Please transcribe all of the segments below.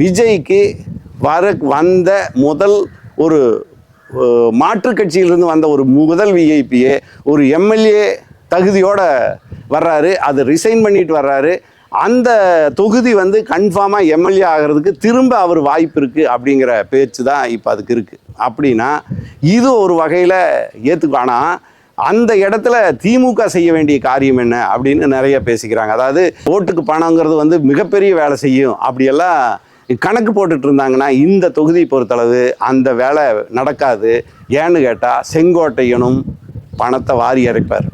விஜய்க்கு வர வந்த முதல் ஒரு மாற்று கட்சியிலிருந்து வந்த ஒரு முதல் விஐபியே ஒரு எம்எல்ஏ தகுதியோட வர்றாரு. அது ரிசைன் பண்ணிட்டு வர்றாரு. அந்த தொகுதி வந்து கன்ஃபார்மாக எம்எல்ஏ ஆகிறதுக்கு திரும்ப அவர் வாய்ப்பு இருக்குது அப்படிங்கிற பேச்சு தான் இப்போ அதுக்கு இருக்குது அப்படின்னா இது ஒரு வகையில் ஏற்றுக்கும் ஆனால் அந்த இடத்துல திமுக செய்ய வேண்டிய காரியம் என்ன அப்படின்னு நிறைய பேசிக்கிறாங்க. அதாவது ஓட்டுக்கு பணங்கிறது வந்து மிகப்பெரிய வேலை செய்யும். அப்படியெல்லாம் கணக்கு போட்டுட்டு இருந்தாங்கன்னா இந்த தொகுதியை பொறுத்தளவு அந்த வேலை நடக்காது. ஏன்னு கேட்டால் செங்கோட்டையனும் பணத்தை வாரி இறைப்பார்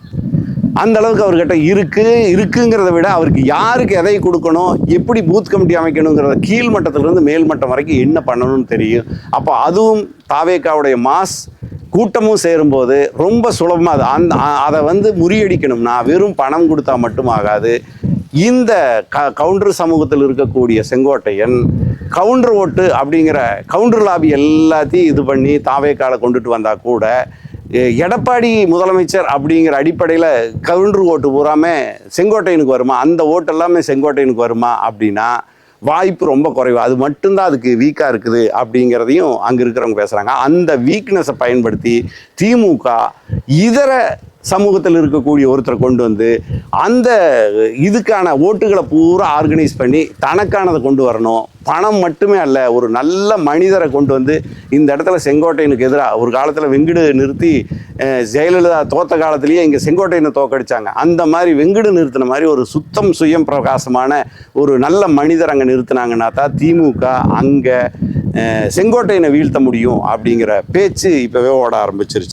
அந்த அளவுக்கு அவர்கிட்ட இருக்கு இருக்குங்கிறத விட அவருக்கு யாருக்கு எதை கொடுக்கணும் எப்படி பூத் கமிட்டி அமைக்கணுங்கிறத கீழ் மேல்மட்டம் வரைக்கும் என்ன பண்ணணும்னு தெரியும். அப்போ அதுவும் தாவேக்காவுடைய மாஸ் கூட்டமும் சேரும்போது ரொம்ப சுலபமாக அது அந்த அதை வந்து முறியடிக்கணும்னா வெறும் பணம் கொடுத்தா மட்டும் ஆகாது. இந்த க கவுண்டர் சமூகத்தில் இருக்கக்கூடிய செங்கோட்டையன் கவுண்டர் ஓட்டு அப்படிங்கிற கவுண்டர் லாபி எல்லாத்தையும் இது பண்ணி தாவேக்கால கொண்டுட்டு வந்தால் கூட எடப்பாடி முதலமைச்சர் அப்படிங்கிற அடிப்படையில் கவுண்டர் ஓட்டு பூராமே செங்கோட்டையனுக்கு வருமா? அந்த ஓட்டு எல்லாமே செங்கோட்டையனுக்கு வருமா அப்படின்னா வாய்ப்பு ரொம்ப குறைவு. அது மட்டும்தான் அதுக்கு வீக்காக இருக்குது அப்படிங்கிறதையும் அங்கே இருக்கிறவங்க பேசுகிறாங்க அந்த வீக்னஸை பயன்படுத்தி திமுக இதர சமூகத்தில் இருக்கக்கூடிய ஒருத்தரை கொண்டு வந்து அந்த இதுக்கான ஓட்டுகளை பூரா ஆர்கனைஸ் பண்ணி தனக்கானதை கொண்டு வரணும். பணம் மட்டுமே அல்ல ஒரு நல்ல மனிதரை கொண்டு வந்து இந்த இடத்துல செங்கோட்டையனுக்கு எதிராக ஒரு காலத்தில் வெங்கடு நிறுத்தி ஜெயலலிதா தோத்த காலத்திலேயே இங்கே செங்கோட்டையனை தோக்கடிச்சாங்க. அந்த மாதிரி வெங்கடு நிறுத்தின மாதிரி ஒரு சுத்தம் சுயம் பிரகாசமான ஒரு நல்ல மனிதர் அங்கே நிறுத்தினாங்கன்னா தான் திமுக அங்கே செங்கோட்டையனை வீழ்த்த முடியும் அப்படிங்கிற பேச்சு இப்போவே ஓட ஆரம்பிச்சிருச்சு.